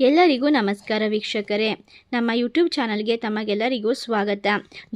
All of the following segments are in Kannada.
ಎಲ್ಲರಿಗೂ ನಮಸ್ಕಾರ ವೀಕ್ಷಕರೇ. ನಮ್ಮ ಯೂಟ್ಯೂಬ್ ಚಾನಲ್ಗೆ ತಮಗೆಲ್ಲರಿಗೂ ಸ್ವಾಗತ.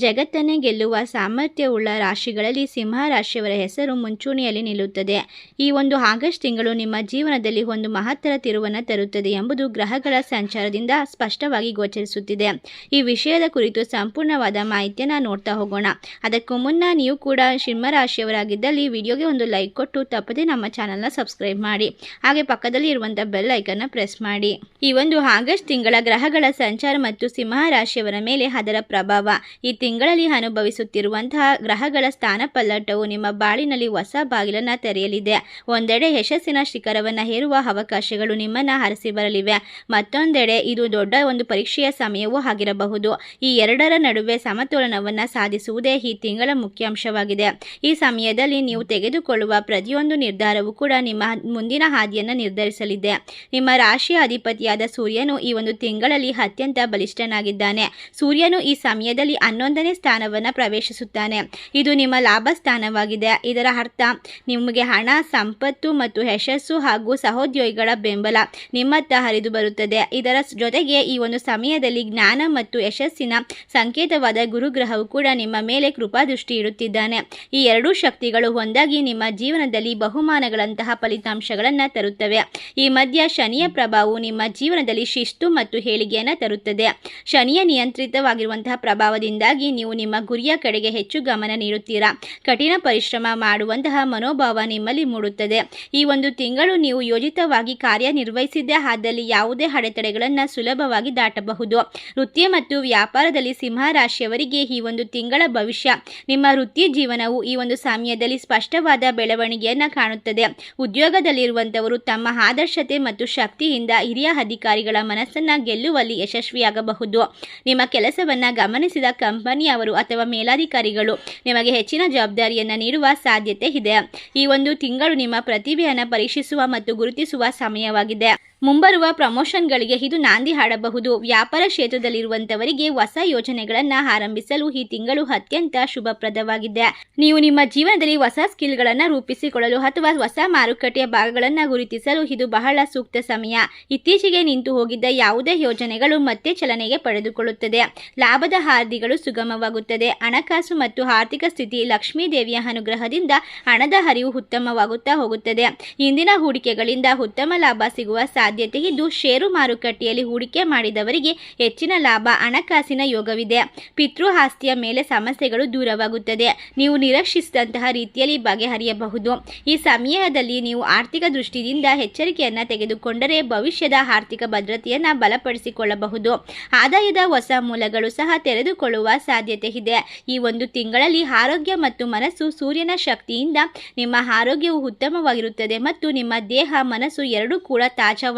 ಜಗತ್ತನ್ನೇ ಗೆಲ್ಲುವ ಸಾಮರ್ಥ್ಯವುಳ್ಳ ರಾಶಿಗಳಲ್ಲಿ ಸಿಂಹ ರಾಶಿಯವರ ಹೆಸರು ಮುಂಚೂಣಿಯಲ್ಲಿ ನಿಲ್ಲುತ್ತದೆ. ಈ ಒಂದು ಆಗಸ್ಟ್ ತಿಂಗಳು ನಿಮ್ಮ ಜೀವನದಲ್ಲಿ ಒಂದು ಮಹತ್ತರ ತಿರುವನ್ನು ತರುತ್ತದೆ ಎಂಬುದು ಗ್ರಹಗಳ ಸಂಚಾರದಿಂದ ಸ್ಪಷ್ಟವಾಗಿ ಗೋಚರಿಸುತ್ತಿದೆ. ಈ ವಿಷಯದ ಕುರಿತು ಸಂಪೂರ್ಣವಾದ ಮಾಹಿತಿಯನ್ನು ನೋಡ್ತಾ ಹೋಗೋಣ. ಅದಕ್ಕೂ ಮುನ್ನ ನೀವು ಕೂಡ ಸಿಂಹ ರಾಶಿಯವರಾಗಿದ್ದಲ್ಲಿ ವಿಡಿಯೋಗೆ ಒಂದು ಲೈಕ್ ಕೊಟ್ಟು ತಪ್ಪದೆ ನಮ್ಮ ಚಾನಲ್ನ ಸಬ್ಸ್ಕ್ರೈಬ್ ಮಾಡಿ. ಹಾಗೆ ಪಕ್ಕದಲ್ಲಿ ಇರುವಂಥ ಬೆಲ್ ಐಕನ್ನ ಪ್ರೆಸ್ ಮಾಡಿ. ಒಂದು ಆಗಸ್ಟ್ ತಿಂಗಳ ಗ್ರಹಗಳ ಸಂಚಾರ ಮತ್ತು ಸಿಂಹ ರಾಶಿಯವರ ಮೇಲೆ ಅದರ ಪ್ರಭಾವ. ಈ ತಿಂಗಳಲ್ಲಿ ಅನುಭವಿಸುತ್ತಿರುವಂತಹ ಗ್ರಹಗಳ ಸ್ಥಾನ ಪಲ್ಲಟವು ನಿಮ್ಮ ಬಾಳಿನಲ್ಲಿ ಹೊಸ ಬಾಗಿಲನ್ನು ತೆರೆಯಲಿದೆ. ಒಂದೆಡೆ ಯಶಸ್ಸಿನ ಶಿಖರವನ್ನು ಹೇರುವ ಅವಕಾಶಗಳು ನಿಮ್ಮನ್ನು ಹರಸಿ ಬರಲಿವೆ. ಮತ್ತೊಂದೆಡೆ ಇದು ದೊಡ್ಡ ಒಂದು ಪರೀಕ್ಷೆಯ ಸಮಯವೂ ಆಗಿರಬಹುದು. ಈ ಎರಡರ ನಡುವೆ ಸಮತೋಲನವನ್ನು ಸಾಧಿಸುವುದೇ ಈ ತಿಂಗಳ ಮುಖ್ಯಾಂಶವಾಗಿದೆ ಈ ಸಮಯದಲ್ಲಿ ನೀವು ತೆಗೆದುಕೊಳ್ಳುವ ಪ್ರತಿಯೊಂದು ನಿರ್ಧಾರವೂ ಕೂಡ ನಿಮ್ಮ ಮುಂದಿನ ಹಾದಿಯನ್ನು ನಿರ್ಧರಿಸಲಿದೆ. ನಿಮ್ಮ ರಾಶಿಯ ಅಧಿಪತಿಯಾದ ಸೂರ್ಯನು ಈ ಒಂದು ತಿಂಗಳಲ್ಲಿ ಅತ್ಯಂತ ಬಲಿಷ್ಠನಾಗಿದ್ದಾನೆ. ಸೂರ್ಯನು ಈ ಸಮಯದಲ್ಲಿ ಹನ್ನೊಂದನೇ ಸ್ಥಾನವನ್ನು ಪ್ರವೇಶಿಸುತ್ತಾನೆ. ಇದು ನಿಮ್ಮ ಲಾಭ ಸ್ಥಾನವಾಗಿದೆ. ಇದರ ಅರ್ಥ, ನಿಮಗೆ ಹಣ, ಸಂಪತ್ತು ಮತ್ತು ಯಶಸ್ಸು ಹಾಗೂ ಸಹೋದ್ಯೋಗಿಗಳ ಬೆಂಬಲ ನಿಮ್ಮತ್ತ ಹರಿದು ಬರುತ್ತದೆ. ಇದರ ಜೊತೆಗೆ ಈ ಒಂದು ಸಮಯದಲ್ಲಿ ಜ್ಞಾನ ಮತ್ತು ಯಶಸ್ಸಿನ ಸಂಕೇತವಾದ ಗುರುಗ್ರಹವು ಕೂಡ ನಿಮ್ಮ ಮೇಲೆ ಕೃಪಾದೃಷ್ಟಿ ಇಡುತ್ತಿದ್ದಾನೆ. ಈ ಎರಡೂ ಶಕ್ತಿಗಳು ಒಂದಾಗಿ ನಿಮ್ಮ ಜೀವನದಲ್ಲಿ ಬಹುಮಾನಗಳಂತಹ ಫಲಿತಾಂಶಗಳನ್ನು ತರುತ್ತವೆ. ಈ ಮಧ್ಯ ಶನಿಯ ಪ್ರಭಾವವು ನಿಮ್ಮ ಜೀವನದಲ್ಲಿ ಶಿಸ್ತು ಮತ್ತು ಹೇಳಿಗೆಯನ್ನು ತರುತ್ತದೆ. ಶನಿಯ ನಿಯಂತ್ರಿತವಾಗಿರುವಂತಹ ಪ್ರಭಾವದಿಂದಾಗಿ ನೀವು ನಿಮ್ಮ ಗುರಿಯ ಕಡೆಗೆ ಹೆಚ್ಚು ಗಮನ ನೀಡುತ್ತೀರಾ? ಕಠಿಣ ಪರಿಶ್ರಮ ಮಾಡುವಂತಹ ಮನೋಭಾವ ನಿಮ್ಮಲ್ಲಿ ಮೂಡುತ್ತದೆ. ಈ ಒಂದು ತಿಂಗಳು ನೀವು ಯೋಜಿತವಾಗಿ ಕಾರ್ಯನಿರ್ವಹಿಸಿದ್ದೇ ಆದಲ್ಲಿ ಯಾವುದೇ ಅಡೆತಡೆಗಳನ್ನು ಸುಲಭವಾಗಿ ದಾಟಬಹುದು. ವೃತ್ತಿ ಮತ್ತು ವ್ಯಾಪಾರದಲ್ಲಿ ಸಿಂಹ ರಾಶಿಯವರಿಗೆ ಈ ಒಂದು ತಿಂಗಳ ಭವಿಷ್ಯ, ನಿಮ್ಮ ವೃತ್ತಿ ಜೀವನವು ಈ ಒಂದು ಸಮಯದಲ್ಲಿ ಸ್ಪಷ್ಟವಾದ ಬೆಳವಣಿಗೆಯನ್ನು ಕಾಣುತ್ತದೆ. ಉದ್ಯೋಗದಲ್ಲಿರುವಂತವರು ತಮ್ಮ ಆದರ್ಶತೆ ಮತ್ತು ಶಕ್ತಿಯಿಂದ ಹಿರಿಯ ಅಧಿಕಾರಿಗಳ ಮನಸ್ಸನ್ನು ಗೆಲ್ಲುವಲ್ಲಿ ಯಶಸ್ವಿಯಾಗಬಹುದು. ನಿಮ್ಮ ಕೆಲಸವನ್ನು ಗಮನಿಸಿದ ಕಂಪನಿಯವರು ಅಥವಾ ಮೇಲಾಧಿಕಾರಿಗಳು ನಿಮಗೆ ಹೆಚ್ಚಿನ ಜವಾಬ್ದಾರಿಯನ್ನು ನೀಡುವ ಸಾಧ್ಯತೆ ಇದೆ. ಈ ಒಂದು ತಿಂಗಳು ನಿಮ್ಮ ಪ್ರತಿಭೆಯನ್ನು ಪರೀಕ್ಷಿಸುವ ಮತ್ತು ಗುರುತಿಸುವ ಸಮಯವಾಗಿದೆ. ಮುಂಬರುವ ಪ್ರಮೋಷನ್ಗಳಿಗೆ ಇದು ನಾಂದಿ ಹಾಡಬಹುದು. ವ್ಯಾಪಾರ ಕ್ಷೇತ್ರದಲ್ಲಿರುವಂತವರಿಗೆ ಹೊಸ ಯೋಜನೆಗಳನ್ನು ಆರಂಭಿಸಲು ಈ ತಿಂಗಳು ಅತ್ಯಂತ ಶುಭಪ್ರದವಾಗಿದೆ. ನೀವು ನಿಮ್ಮ ಜೀವನದಲ್ಲಿ ಹೊಸ ಸ್ಕಿಲ್ಗಳನ್ನು ರೂಪಿಸಿಕೊಳ್ಳಲು ಅಥವಾ ಹೊಸ ಮಾರುಕಟ್ಟೆಯ ಭಾಗಗಳನ್ನು ಗುರುತಿಸಲು ಇದು ಬಹಳ ಸೂಕ್ತ ಸಮಯ. ಇತ್ತೀಚೆಗೆ ನಿಂತು ಹೋಗಿದ್ದ ಯಾವುದೇ ಯೋಜನೆಗಳು ಮತ್ತೆ ಚಲನೆಗೆ ಪಡೆದುಕೊಳ್ಳುತ್ತದೆ. ಲಾಭದ ಹಾದಿಗಳು ಸುಗಮವಾಗುತ್ತದೆ. ಹಣಕಾಸು ಮತ್ತು ಆರ್ಥಿಕ ಸ್ಥಿತಿ ಲಕ್ಷ್ಮೀ ದೇವಿಯ ಅನುಗ್ರಹದಿಂದ ಹಣದ ಹರಿವು ಉತ್ತಮವಾಗುತ್ತಾ ಹೋಗುತ್ತದೆ. ಇಂದಿನ ಹೂಡಿಕೆಗಳಿಂದ ಉತ್ತಮ ಲಾಭ ಸಿಗುವ ಸಾಧ್ಯತೆ ಇದ್ದು ಷೇರು ಮಾರುಕಟ್ಟೆಯಲ್ಲಿ ಹೂಡಿಕೆ ಮಾಡಿದವರಿಗೆ ಹೆಚ್ಚಿನ ಲಾಭ ಹಣಕಾಸಿನ ಯೋಗವಿದೆ. ಪಿತೃ ಆಸ್ತಿಯ ಮೇಲೆ ಸಮಸ್ಯೆಗಳು ದೂರವಾಗುತ್ತದೆ. ನೀವು ನಿರೀಕ್ಷಿಸಿದಂತಹ ರೀತಿಯಲ್ಲಿ ಬಗೆಹರಿಯಬಹುದು. ಈ ಸಮಯದಲ್ಲಿ ನೀವು ಆರ್ಥಿಕ ದೃಷ್ಟಿಯಿಂದ ಎಚ್ಚರಿಕೆಯನ್ನು ತೆಗೆದುಕೊಂಡರೆ ಭವಿಷ್ಯದ ಆರ್ಥಿಕ ಭದ್ರತೆಯನ್ನು ಬಲಪಡಿಸಿಕೊಳ್ಳಬಹುದು. ಆದಾಯದ ಹೊಸ ಮೂಲಗಳು ಸಹ ತೆರೆದುಕೊಳ್ಳುವ ಸಾಧ್ಯತೆ ಇದೆ. ಈ ಒಂದು ತಿಂಗಳಲ್ಲಿ ಆರೋಗ್ಯ ಮತ್ತು ಮನಸ್ಸು ಸೂರ್ಯನ ಶಕ್ತಿಯಿಂದ ನಿಮ್ಮ ಆರೋಗ್ಯವು ಉತ್ತಮವಾಗಿರುತ್ತದೆ ಮತ್ತು ನಿಮ್ಮ ದೇಹ, ಮನಸ್ಸು ಎರಡೂ ಕೂಡ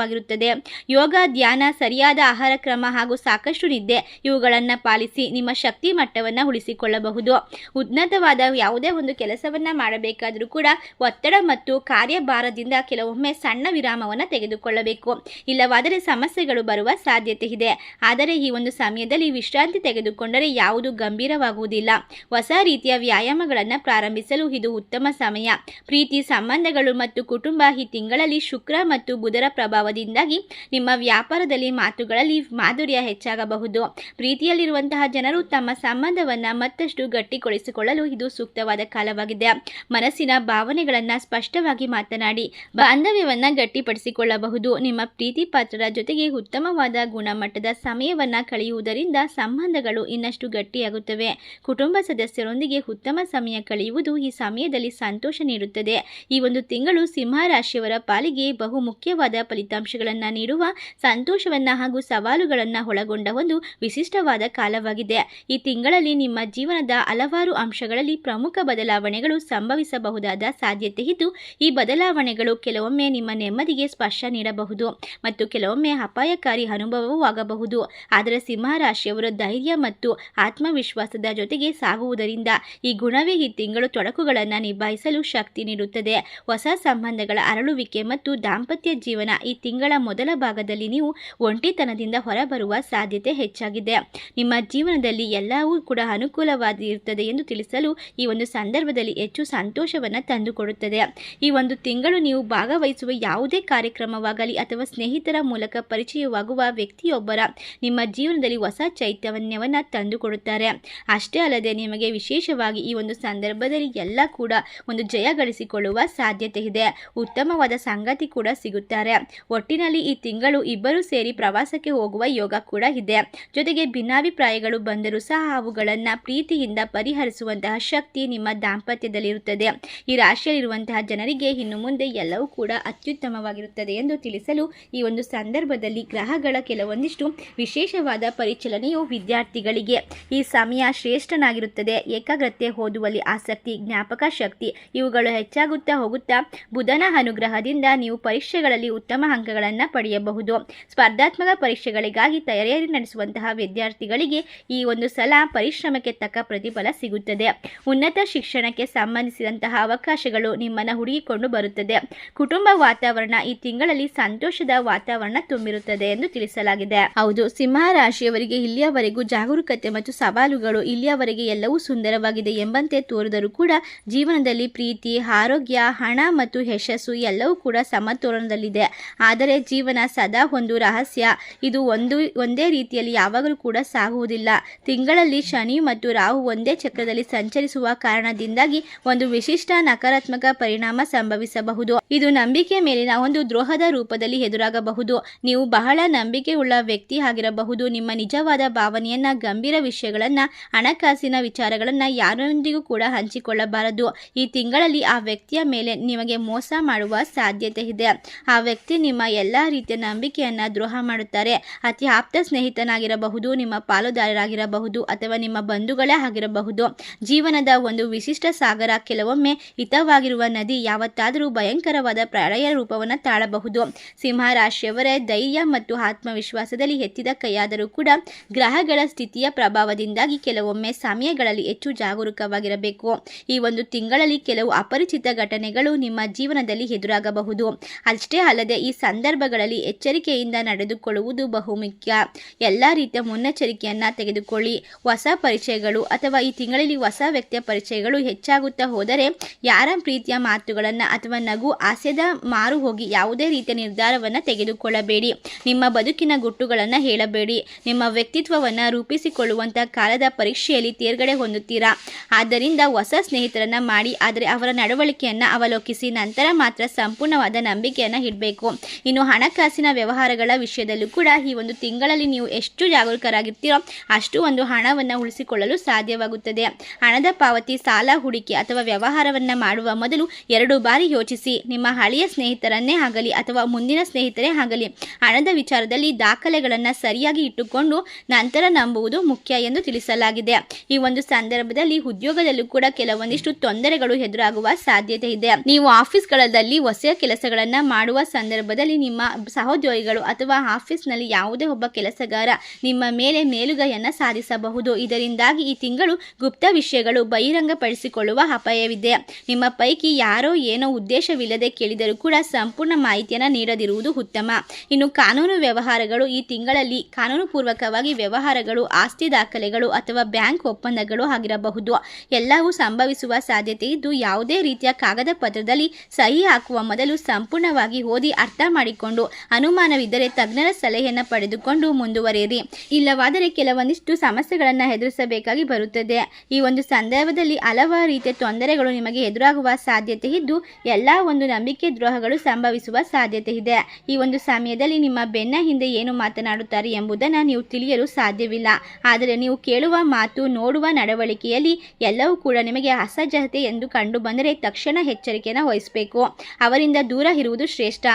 ತಾಜಾವಾಗಿರುತ್ತದೆ ಯೋಗ, ಧ್ಯಾನ, ಸರಿಯಾದ ಆಹಾರ ಕ್ರಮ ಹಾಗೂ ಸಾಕಷ್ಟು ನಿದ್ದೆ ಇವುಗಳನ್ನು ಪಾಲಿಸಿ ನಿಮ್ಮ ಶಕ್ತಿ ಮಟ್ಟವನ್ನು ಉಳಿಸಿಕೊಳ್ಳಬಹುದು. ಉನ್ನತವಾದ ಯಾವುದೇ ಒಂದು ಕೆಲಸವನ್ನು ಮಾಡಬೇಕಾದರೂ ಕೂಡ ಒತ್ತಡ ಮತ್ತು ಕಾರ್ಯಭಾರದಿಂದ ಕೆಲವೊಮ್ಮೆ ಸಣ್ಣ ವಿರಾಮವನ್ನು ತೆಗೆದುಕೊಳ್ಳಬೇಕು. ಇಲ್ಲವಾದರೆ ಸಮಸ್ಯೆಗಳು ಬರುವ ಸಾಧ್ಯತೆ ಇದೆ. ಆದರೆ ಈ ಒಂದು ಸಮಯದಲ್ಲಿ ವಿಶ್ರಾಂತಿ ತೆಗೆದುಕೊಂಡರೆ ಯಾವುದು ಗಂಭೀರವಾಗುವುದಿಲ್ಲ. ಹೊಸ ರೀತಿಯ ವ್ಯಾಯಾಮಗಳನ್ನು ಪ್ರಾರಂಭಿಸಲು ಇದು ಉತ್ತಮ ಸಮಯ. ಪ್ರೀತಿ, ಸಂಬಂಧಗಳು ಮತ್ತು ಕುಟುಂಬ ಈ ತಿಂಗಳಲ್ಲಿ ಶುಕ್ರ ಮತ್ತು ಬುಧರ ಪ್ರಭಾವದಿಂದಾಗಿ ನಿಮ್ಮ ವ್ಯಾಪಾರದಲ್ಲಿ ಮಾತುಗಳಲ್ಲಿ ಮಾಧುರ್ಯ ಹೆಚ್ಚಾಗಬಹುದು. ಪ್ರೀತಿಯಲ್ಲಿರುವಂತಹ ಜನರು ತಮ್ಮ ಸಂಬಂಧವನ್ನು ಮತ್ತಷ್ಟು ಗಟ್ಟಿಗೊಳಿಸಿಕೊಳ್ಳಲು ಇದು ಸೂಕ್ತವಾದ ಕಾಲವಾಗಿದೆ. ಮನಸ್ಸಿನ ಭಾವನೆಗಳನ್ನು ಸ್ಪಷ್ಟವಾಗಿ ಮಾತನಾಡಿ, ಬಾಂಧವ್ಯವನ್ನು ಗಟ್ಟಿಪಡಿಸಿಕೊಳ್ಳಬಹುದು. ನಿಮ್ಮ ಪ್ರೀತಿ ಪಾತ್ರರ ಜೊತೆಗೆ ಉತ್ತಮವಾದ ಗುಣಮಟ್ಟದ ಸಮಯವನ್ನು ಕಳೆಯುವುದರಿಂದ ಸಂಬಂಧಗಳು ಇನ್ನಷ್ಟು ಗಟ್ಟಿಯಾಗುತ್ತವೆ. ಕುಟುಂಬ ಸದಸ್ಯರೊಂದಿಗೆ ಉತ್ತಮ ಸಮಯ ಕಳೆಯುವುದು ಈ ಸಮಯದಲ್ಲಿ ಸಂತೋಷ ನೀಡುತ್ತದೆ. ಈ ಒಂದು ತಿಂಗಳು ಸಿಂಹ ರಾಶಿಯವರ ಪಾಲಿಗೆ ಬಹು ಮುಖ್ಯವಾದ ಫಲಿತಾಂಶಗಳನ್ನು ನೀಡುವ, ಸಂತೋಷವನ್ನು ಹಾಗೂ ಸವಾಲುಗಳನ್ನು ಒಳಗೊಂಡ ಒಂದು ವಿಶಿಷ್ಟವಾದ ಕಾಲವಾಗಿದೆ. ಈ ತಿಂಗಳಲ್ಲಿ ನಿಮ್ಮ ಜೀವನದ ಹಲವಾರು ಅಂಶಗಳಲ್ಲಿ ಪ್ರಮುಖ ಬದಲಾವಣೆಗಳು ಸಂಭವಿಸಬಹುದಾದ ಸಾಧ್ಯತೆ ಇದ್ದು, ಈ ಬದಲಾವಣೆಗಳು ಕೆಲವೊಮ್ಮೆ ನಿಮ್ಮ ನೆಮ್ಮದಿಗೆ ಸ್ಪರ್ಶ ನೀಡಬಹುದು ಮತ್ತು ಕೆಲವೊಮ್ಮೆ ಅಪಾಯಕಾರಿ ಅನುಭವವೂ ಆಗಬಹುದು ಆದರೆ ಸಿಂಹರಾಶಿಯವರು ಧೈರ್ಯ ಮತ್ತು ಆತ್ಮವಿಶ್ವಾಸದ ಜೊತೆಗೆ ಸಾಗುವುದರಿಂದ ಈ ಗುಣವೇ ಈ ತಿಂಗಳು ತೊಡಕುಗಳನ್ನು ನಿಭಾಯಿಸಲು ಶಕ್ತಿ ನೀಡುತ್ತದೆ. ಹೊಸ ಸಂಬಂಧಗಳ ಅರಳುವಿಕೆ ಮತ್ತು ದಾಂಪತ್ಯ ಜೀವನ ಈ ಮೊದಲ ಭಾಗದಲ್ಲಿ ನೀವು ಒಂಟಿತನದಿಂದ ಹೊರಬರುವ ಸಾಧ್ಯತೆ ಹೆಚ್ಚಾಗಿದೆ. ನಿಮ್ಮ ಜೀವನದಲ್ಲಿ ಎಲ್ಲವೂ ಕೂಡ ಅನುಕೂಲವಾಗಿರುತ್ತದೆ ಎಂದು ತಿಳಿಸಲು ಈ ಒಂದು ಸಂದರ್ಭದಲ್ಲಿ ಹೆಚ್ಚು ಸಂತೋಷವನ್ನು ತಂದುಕೊಡುತ್ತದೆ. ಈ ಒಂದು ತಿಂಗಳು ನೀವು ಭಾಗವಹಿಸುವ ಯಾವುದೇ ಕಾರ್ಯಕ್ರಮವಾಗಲಿ ಅಥವಾ ಸ್ನೇಹಿತರ ಮೂಲಕ ಪರಿಚಯವಾಗುವ ವ್ಯಕ್ತಿಯೊಬ್ಬರ ನಿಮ್ಮ ಜೀವನದಲ್ಲಿ ಹೊಸ ಚೈತನ್ಯವನ್ನು ತಂದುಕೊಡುತ್ತಾರೆ. ಅಷ್ಟೇ ಅಲ್ಲದೆ ನಿಮಗೆ ವಿಶೇಷವಾಗಿ ಈ ಒಂದು ಸಂದರ್ಭದಲ್ಲಿ ಎಲ್ಲ ಕೂಡ ಒಂದು ಜಯ ಗಳಿಸಿಕೊಳ್ಳುವ ಸಾಧ್ಯತೆ ಇದೆ. ಉತ್ತಮವಾದ ಸಂಗತಿ ಕೂಡ ಸಿಗುತ್ತಾರೆ. ಒಟ್ಟಿನಲ್ಲಿ ಈ ತಿಂಗಳು ಇಬ್ಬರು ಸೇರಿ ಪ್ರವಾಸಕ್ಕೆ ಹೋಗುವ ಯೋಗ ಕೂಡ ಇದೆ. ಜೊತೆಗೆ ಭಿನ್ನಾಭಿಪ್ರಾಯಗಳು ಬಂದರೂ ಸಹ ಅವುಗಳನ್ನ ಪ್ರೀತಿಯಿಂದ ಪರಿಹರಿಸುವಂತಹ ಶಕ್ತಿ ನಿಮ್ಮ ದಾಂಪತ್ಯದಲ್ಲಿರುತ್ತದೆ. ಈ ರಾಶಿಯಲ್ಲಿರುವಂತಹ ಜನರಿಗೆ ಇನ್ನು ಮುಂದೆ ಎಲ್ಲವೂ ಕೂಡ ಅತ್ಯುತ್ತಮವಾಗಿರುತ್ತದೆ ಎಂದು ತಿಳಿಸಲು ಈ ಒಂದು ಸಂದರ್ಭದಲ್ಲಿ ಗ್ರಹಗಳ ಕೆಲವೊಂದಿಷ್ಟು ವಿಶೇಷವಾದ ಪರಿಚಲನೆಯು ವಿದ್ಯಾರ್ಥಿಗಳಿಗೆ ಈ ಸಮಯ ಶ್ರೇಷ್ಠನಾಗಿರುತ್ತದೆ. ಏಕಾಗ್ರತೆ, ಓದುವಲ್ಲಿ ಆಸಕ್ತಿ, ಜ್ಞಾಪಕ ಶಕ್ತಿ ಇವುಗಳು ಹೆಚ್ಚಾಗುತ್ತಾ ಹೋಗುತ್ತಾ ಬುಧನ ಅನುಗ್ರಹದಿಂದ ನೀವು ಪರೀಕ್ಷೆಗಳಲ್ಲಿ ಉತ್ತಮ ಅಂಕಗಳನ್ನು ಪಡೆಯಬಹುದು. ಸ್ಪರ್ಧಾತ್ಮಕ ಪರೀಕ್ಷೆಗಳಿಗಾಗಿ ತಯಾರಿ ನಡೆಸುವಂತಹ ವಿದ್ಯಾರ್ಥಿಗಳಿಗೆ ಈ ಒಂದು ಸಲ ಪರಿಶ್ರಮಕ್ಕೆ ತಕ್ಕ ಪ್ರತಿಫಲ ಸಿಗುತ್ತದೆ. ಉನ್ನತ ಶಿಕ್ಷಣಕ್ಕೆ ಸಂಬಂಧಿಸಿದಂತಹ ಅವಕಾಶಗಳು ನಿಮ್ಮನ್ನು ಹುಡುಕಿಕೊಂಡು ಬರುತ್ತದೆ. ಕುಟುಂಬ ವಾತಾವರಣ ಈ ತಿಂಗಳಲ್ಲಿ ಸಂತೋಷದ ವಾತಾವರಣ ತುಂಬಿರುತ್ತದೆ ಎಂದು ತಿಳಿಸಲಾಗಿದೆ. ಹೌದು, ಸಿಂಹ ರಾಶಿಯವರಿಗೆ ಇಲ್ಲಿಯವರೆಗೂ ಜಾಗರೂಕತೆ ಮತ್ತು ಸವಾಲುಗಳು ಇಲ್ಲಿಯವರೆಗೆ ಎಲ್ಲವೂ ಸುಂದರವಾಗಿದೆ ಎಂಬಂತೆ ತೋರಿದರೂ ಕೂಡ ಜೀವನದಲ್ಲಿ ಪ್ರೀತಿ, ಆರೋಗ್ಯ, ಹಣ ಮತ್ತು ಯಶಸ್ಸು ಎಲ್ಲವೂ ಕೂಡ ಸಮತೋಲನದಲ್ಲಿದೆ. ಆದರೆ ಜೀವನ ಸದಾ ಒಂದು ರಹಸ್ಯ. ಇದು ಒಂದು, ಒಂದೇ ರೀತಿಯಲ್ಲಿ ಯಾವಾಗಲೂ ಕೂಡ ಸಾಗುವುದಿಲ್ಲ. ತಿಂಗಳಲ್ಲಿ ಶನಿ ಮತ್ತು ರಾಹು ಒಂದೇ ಚಕ್ರದಲ್ಲಿ ಸಂಚರಿಸುವ ಕಾರಣದಿಂದಾಗಿ ಒಂದು ವಿಶಿಷ್ಟ ನಕಾರಾತ್ಮಕ ಪರಿಣಾಮ ಸಂಭವಿಸಬಹುದು. ಇದು ನಂಬಿಕೆ ಮೇಲಿನ ಒಂದು ದ್ರೋಹದ ರೂಪದಲ್ಲಿ ಎದುರಾಗಬಹುದು. ನೀವು ಬಹಳ ನಂಬಿಕೆ ಉಳ್ಳ ವ್ಯಕ್ತಿ ಆಗಿರಬಹುದು. ನಿಮ್ಮ ನಿಜವಾದ ಭಾವನೆಯನ್ನ, ಗಂಭೀರ ವಿಷಯಗಳನ್ನ, ಹಣಕಾಸಿನ ವಿಚಾರಗಳನ್ನ ಯಾರೊಂದಿಗೂ ಕೂಡ ಹಂಚಿಕೊಳ್ಳಬಾರದು. ಈ ತಿಂಗಳಲ್ಲಿ ಆ ವ್ಯಕ್ತಿಯ ಮೇಲೆ ನಿಮಗೆ ಮೋಸ ಮಾಡುವ ಸಾಧ್ಯತೆ ಇದೆ. ಆ ವ್ಯಕ್ತಿ ನಿಮ್ಮ ಎಲ್ಲ ರೀತಿಯ ನಂಬಿಕೆಯನ್ನ ದ್ರೋಹ ಮಾಡುತ್ತಾರೆ. ಅತಿ ಆಪ್ತ ಸ್ನೇಹಿತನಾಗಿರಬಹುದು, ನಿಮ್ಮ ಪಾಲುದಾರರಾಗಿರಬಹುದು ಅಥವಾ ನಿಮ್ಮ ಬಂಧುಗಳೇ ಆಗಿರಬಹುದು. ಜೀವನದ ಒಂದು ವಿಶಿಷ್ಟ ಸಾಗರ, ಕೆಲವೊಮ್ಮೆ ಹಿತವಾಗಿರುವ ನದಿ ಯಾವತ್ತಾದರೂ ಭಯಂಕರವಾದ ಪ್ರಳಯ ರೂಪವನ್ನು ತಾಳಬಹುದು. ಸಿಂಹ ರಾಶಿಯವರೇ ಧೈರ್ಯ ಮತ್ತು ಆತ್ಮವಿಶ್ವಾಸದಲ್ಲಿ ಎತ್ತಿದ ಕೈಯಾದರೂ ಕೂಡ ಗ್ರಹಗಳ ಸ್ಥಿತಿಯ ಪ್ರಭಾವದಿಂದಾಗಿ ಕೆಲವೊಮ್ಮೆ ಸಮಯಗಳಲ್ಲಿ ಹೆಚ್ಚು ಜಾಗರೂಕವಾಗಿರಬೇಕು. ಈ ಒಂದು ತಿಂಗಳಲ್ಲಿ ಕೆಲವು ಅಪರಿಚಿತ ಘಟನೆಗಳು ನಿಮ್ಮ ಜೀವನದಲ್ಲಿ ಎದುರಾಗಬಹುದು. ಅಷ್ಟೇ ಅಲ್ಲದೆ ಈ ಸಂದರ್ಭಗಳಲ್ಲಿ ಎಚ್ಚರಿಕೆಯಿಂದ ನಡೆದುಕೊಳ್ಳುವುದು ಬಹುಮುಖ್ಯ. ಎಲ್ಲ ರೀತಿಯ ಮುನ್ನೆಚ್ಚರಿಕೆಯನ್ನು ತೆಗೆದುಕೊಳ್ಳಿ. ಹೊಸ ಪರಿಚಯಗಳು ಅಥವಾ ಈ ತಿಂಗಳಲ್ಲಿ ಹೊಸ ವ್ಯಕ್ತಿಯ ಪರಿಚಯಗಳು ಹೆಚ್ಚಾಗುತ್ತಾ ಹೋದರೆ ಯಾರ ಪ್ರೀತಿಯ ಮಾತುಗಳನ್ನು ಅಥವಾ ನಗು ಹಾಸ್ಯದ ಮಾರು ಹೋಗಿ ಯಾವುದೇ ರೀತಿಯ ನಿರ್ಧಾರವನ್ನು ತೆಗೆದುಕೊಳ್ಳಬೇಡಿ. ನಿಮ್ಮ ಬದುಕಿನ ಗುಟ್ಟುಗಳನ್ನು ಹೇಳಬೇಡಿ. ನಿಮ್ಮ ವ್ಯಕ್ತಿತ್ವವನ್ನು ರೂಪಿಸಿಕೊಳ್ಳುವಂಥ ಕಾಲದ ಪರೀಕ್ಷೆಯಲ್ಲಿ ತೇರ್ಗಡೆ ಹೊಂದುತ್ತೀರಾ? ಆದ್ದರಿಂದ ಹೊಸ ಸ್ನೇಹಿತರನ್ನು ಮಾಡಿ, ಆದರೆ ಅವರ ನಡವಳಿಕೆಯನ್ನು ಅವಲೋಕಿಸಿ, ನಂತರ ಮಾತ್ರ ಸಂಪೂರ್ಣವಾದ ನಂಬಿಕೆಯನ್ನು ಇಡಬೇಕು. ಇನ್ನು ಹಣಕಾಸಿನ ವ್ಯವಹಾರಗಳ ವಿಷಯದಲ್ಲೂ ಕೂಡ ಈ ಒಂದು ತಿಂಗಳಲ್ಲಿ ನೀವು ಎಷ್ಟು ಜಾಗರೂಕರಾಗಿರ್ತೀರೋ ಅಷ್ಟು ಒಂದು ಹಣವನ್ನು ಉಳಿಸಿಕೊಳ್ಳಲು ಸಾಧ್ಯವಾಗುತ್ತದೆ. ಹಣದ ಪಾವತಿ, ಸಾಲ ಹೂಡಿಕೆ ಅಥವಾ ವ್ಯವಹಾರವನ್ನು ಮಾಡುವ ಮೊದಲು ಎರಡು ಬಾರಿ ಯೋಚಿಸಿ. ನಿಮ್ಮ ಹಳೆಯ ಸ್ನೇಹಿತರನ್ನೇ ಆಗಲಿ ಅಥವಾ ಮುಂದಿನ ಸ್ನೇಹಿತರೇ ಆಗಲಿ ಹಣದ ವಿಚಾರದಲ್ಲಿ ದಾಖಲೆಗಳನ್ನು ಸರಿಯಾಗಿ ಇಟ್ಟುಕೊಂಡು ನಂತರ ನಂಬುವುದು ಮುಖ್ಯ ಎಂದು ತಿಳಿಸಲಾಗಿದೆ. ಈ ಒಂದು ಸಂದರ್ಭದಲ್ಲಿ ಉದ್ಯೋಗದಲ್ಲೂ ಕೂಡ ಕೆಲವೊಂದಿಷ್ಟು ತೊಂದರೆಗಳು ಎದುರಾಗುವ ಸಾಧ್ಯತೆ ಇದೆ. ನೀವು ಆಫೀಸ್ಗಳಲ್ಲಿ ಹೊಸ ಕೆಲಸಗಳನ್ನು ಮಾಡುವ ಸಂದರ್ಭದಲ್ಲಿ ನಿಮ್ಮ ಸಹೋದ್ಯೋಗಿಗಳು ಅಥವಾ ಆಫೀಸ್ನಲ್ಲಿ ಯಾವುದೇ ಒಬ್ಬ ಕೆಲಸಗಾರ ನಿಮ್ಮ ಮೇಲೆ ಮೇಲುಗೈಯನ್ನ ಸಾಧಿಸಬಹುದು. ಇದರಿಂದಾಗಿ ಈ ತಿಂಗಳು ಗುಪ್ತ ವಿಷಯಗಳು ಬಹಿರಂಗಪಡಿಸಿಕೊಳ್ಳುವ ಅಪಾಯವಿದೆ. ನಿಮ್ಮ ಪೈಕಿ ಯಾರೋ ಏನೋ ಉದ್ದೇಶವಿಲ್ಲದೆ ಕೇಳಿದರೂ ಕೂಡ ಸಂಪೂರ್ಣ ಮಾಹಿತಿಯನ್ನು ನೀಡದಿರುವುದು ಉತ್ತಮ. ಇನ್ನು ಕಾನೂನು ವ್ಯವಹಾರಗಳು ಈ ತಿಂಗಳಲ್ಲಿ ಕಾನೂನು ಪೂರ್ವಕವಾಗಿ ವ್ಯವಹಾರಗಳು, ಆಸ್ತಿ ದಾಖಲೆಗಳು ಅಥವಾ ಬ್ಯಾಂಕ್ ಒಪ್ಪಂದಗಳು ಆಗಿರಬಹುದು. ಎಲ್ಲವೂ ಸಂಭವಿಸುವ ಸಾಧ್ಯತೆ ಇದ್ದು ಯಾವುದೇ ರೀತಿಯ ಕಾಗದ ಪತ್ರದಲ್ಲಿ ಸಹಿ ಹಾಕುವ ಮೊದಲು ಸಂಪೂರ್ಣವಾಗಿ ಓದಿ ಅರ್ಥ ಮಾಡಿಕೊಂಡು ಅನುಮಾನವಿದ್ದರೆ ತಜ್ಞರ ಸಲಹೆಯನ್ನು ಪಡೆದುಕೊಂಡು ಮುಂದುವರಿಯಿರಿ. ಇಲ್ಲವಾದರೆ ಕೆಲವೊಂದಿಷ್ಟು ಸಮಸ್ಯೆಗಳನ್ನು ಎದುರಿಸಬೇಕಾಗಿ ಬರುತ್ತದೆ. ಈ ಒಂದು ಸಂದರ್ಭದಲ್ಲಿ ಹಲವಾರು ರೀತಿಯ ತೊಂದರೆಗಳು ನಿಮಗೆ ಎದುರಾಗುವ ಸಾಧ್ಯತೆ ಇದ್ದು, ಎಲ್ಲ ಒಂದು ನಂಬಿಕೆ ದ್ರೋಹಗಳು ಸಂಭವಿಸುವ ಸಾಧ್ಯತೆ ಇದೆ. ಈ ಒಂದು ಸಮಯದಲ್ಲಿ ನಿಮ್ಮ ಬೆನ್ನ ಹಿಂದೆ ಏನು ಮಾತನಾಡುತ್ತಾರೆ ಎಂಬುದನ್ನು ನೀವು ತಿಳಿಯಲು ಸಾಧ್ಯವಿಲ್ಲ. ಆದರೆ ನೀವು ಕೇಳುವ ಮಾತು, ನೋಡುವ ನಡವಳಿಕೆಯಲ್ಲಿ ಎಲ್ಲವೂ ಕೂಡ ನಿಮಗೆ ಅಸಹಜತೆ ಎಂದು ಕಂಡು ಬಂದರೆ ತಕ್ಷಣ ಎಚ್ಚರಿಕೆಯನ್ನು ವಹಿಸಬೇಕು. ಅವರಿಂದ ದೂರ ಇರುವುದು ಶ್ರೇಷ್ಠ.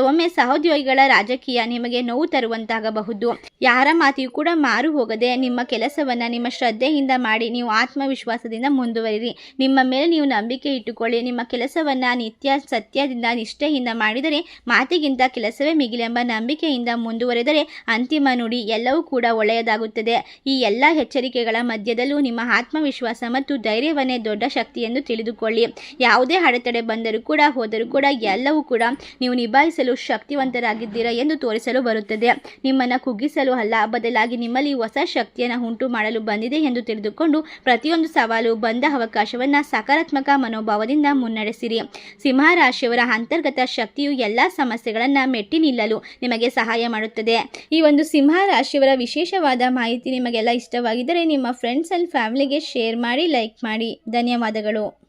ಕೆಲವೊಮ್ಮೆ ಸಹೋದ್ಯೋಗಿಗಳ ರಾಜಕೀಯ ನಿಮಗೆ ನೋವು ತರುವಂತಾಗಬಹುದು. ಯಾರ ಮಾತಿಯೂ ಕೂಡ ಮಾರು ಹೋಗದೆ ನಿಮ್ಮ ಕೆಲಸವನ್ನ ನಿಮ್ಮ ಶ್ರದ್ಧೆಯಿಂದ ಮಾಡಿ ನೀವು ಆತ್ಮವಿಶ್ವಾಸದಿಂದ ಮುಂದುವರಿರಿ. ನಿಮ್ಮ ಮೇಲೆ ನೀವು ನಂಬಿಕೆ ಇಟ್ಟುಕೊಳ್ಳಿ. ನಿಮ್ಮ ಕೆಲಸವನ್ನ ನಿತ್ಯ ಸತ್ಯದಿಂದ, ನಿಷ್ಠೆಯಿಂದ ಮಾಡಿದರೆ, ಮಾತಿಗಿಂತ ಕೆಲಸವೇ ಮಿಗಿಲೆಂಬ ನಂಬಿಕೆಯಿಂದ ಮುಂದುವರೆದರೆ ಅಂತಿಮ ನುಡಿ ಎಲ್ಲವೂ ಕೂಡ ಒಳ್ಳೆಯದಾಗುತ್ತದೆ. ಈ ಎಲ್ಲ ಎಚ್ಚರಿಕೆಗಳ ಮಧ್ಯದಲ್ಲೂ ನಿಮ್ಮ ಆತ್ಮವಿಶ್ವಾಸ ಮತ್ತು ಧೈರ್ಯವನ್ನೇ ದೊಡ್ಡ ಶಕ್ತಿ ಎಂದು ತಿಳಿದುಕೊಳ್ಳಿ. ಯಾವುದೇ ಅಡೆತಡೆ ಬಂದರೂ ಕೂಡ, ಹೋದರೂ ಕೂಡ ಎಲ್ಲವೂ ಕೂಡ ನೀವು ನಿಭಾಯಿಸಲು ಶಕ್ತಿವಂತರಾಗಿದ್ದೀರಾ ಎಂದು ತೋರಿಸಲು ಬರುತ್ತದೆ. ನಿಮ್ಮನ್ನು ಕುಗ್ಗಿಸಲು ಅಲ್ಲ, ಬದಲಾಗಿ ನಿಮ್ಮಲ್ಲಿ ಹೊಸ ಶಕ್ತಿಯನ್ನು ಉಂಟು ಮಾಡಲು ಬಂದಿದೆ ಎಂದು ತಿಳಿದುಕೊಂಡು ಪ್ರತಿಯೊಂದು ಸವಾಲು ಬಂದ ಅವಕಾಶವನ್ನು ಸಕಾರಾತ್ಮಕ ಮನೋಭಾವದಿಂದ ಮುನ್ನಡೆಸಿರಿ. ಸಿಂಹ ರಾಶಿಯವರ ಅಂತರ್ಗತ ಶಕ್ತಿಯು ಎಲ್ಲ ಸಮಸ್ಯೆಗಳನ್ನು ಮೆಟ್ಟಿ ನಿಲ್ಲಲು ನಿಮಗೆ ಸಹಾಯ ಮಾಡುತ್ತದೆ. ಈ ಒಂದು ಸಿಂಹ ರಾಶಿಯವರ ವಿಶೇಷವಾದ ಮಾಹಿತಿ ನಿಮಗೆಲ್ಲ ಇಷ್ಟವಾಗಿದ್ದರೆ ನಿಮ್ಮ ಫ್ರೆಂಡ್ಸ್ ಆ್ಯಂಡ್ ಫ್ಯಾಮಿಲಿಗೆ ಶೇರ್ ಮಾಡಿ ಲೈಕ್ ಮಾಡಿ. ಧನ್ಯವಾದಗಳು.